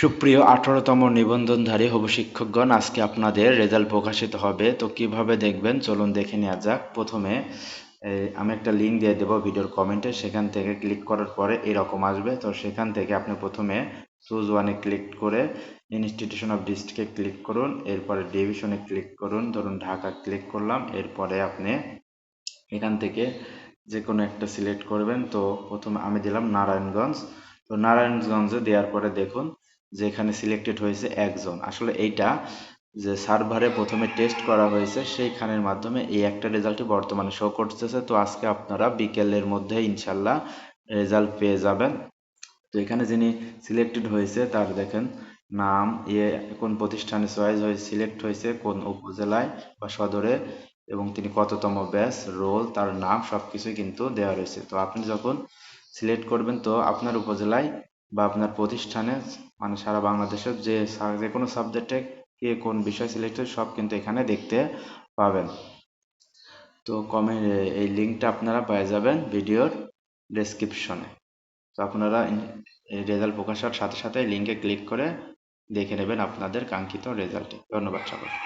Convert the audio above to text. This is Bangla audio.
সুপ্রিয় আঠারোতম নিবন্ধনধারী হবু শিক্ষকগণ আজকে আপনাদের রেজাল্ট প্রকাশিত হবে। তো কীভাবে দেখবেন? চলুন দেখে নেওয়া যাক। প্রথমে আমি একটা লিঙ্ক দিয়ে দেবো ভিডিওর কমেন্টে। সেখান থেকে ক্লিক করার পরে এরকম আসবে। তো সেখান থেকে আপনি প্রথমে চুজ ওয়ানে ক্লিক করে ইনস্টিটিউশন অফ ডিস্ট্রিক্টে ক্লিক করুন। এরপরে ডিভিশনে ক্লিক করুন। ধরুন ঢাকা ক্লিক করলাম। এরপরে আপনি এখান থেকে যে কোনো একটা সিলেক্ট করবেন। তো প্রথমে আমি দিলাম নারায়ণগঞ্জ। তো নারায়ণগঞ্জে দেওয়ার পরে দেখুন যে এখানে সিলেক্টেড হয়েছে একজন। আসলে এইটা যে সার্ভারে প্রথমে টেস্ট করা হয়েছে, সেইখানের মাধ্যমে এই একটা রেজাল্টই বর্তমানে শো করতেছে। তো আজকে আপনারা বিকেলের মধ্যে ইনশাল্লাহ রেজাল্ট পেয়ে যাবেন। তো এখানে যিনি সিলেক্টেড হয়েছে, তার দেখেন নাম ইয়ে কোন প্রতিষ্ঠানে চয়েস হয়ে সিলেক্ট হয়েছে, কোন উপজেলায় বা সদরে, এবং তিনি কততম ব্যাচ রোল তার নাম সবকিছুই কিন্তু দেওয়া রয়েছে। তো আপনি যখন সিলেক্ট করবেন, তো আপনার উপজেলায় বা আপনার প্রতিষ্ঠানে মানে সারা বাংলাদেশের যে যে কোনো সাবজেক্টে কে কোন বিষয় সিলেক্ট হয়েছে সব কিন্তু এখানে দেখতে পাবেন। তো কমে এই লিঙ্কটা আপনারা পেয়ে যাবেন ভিডিওর ডেসক্রিপশনে তো আপনারা রেজাল্ট প্রকাশের সাথে সাথে লিঙ্কে ক্লিক করে দেখে নেবেন আপনাদের কাঙ্ক্ষিত রেজাল্টটি ধন্যবাদ সকলকে।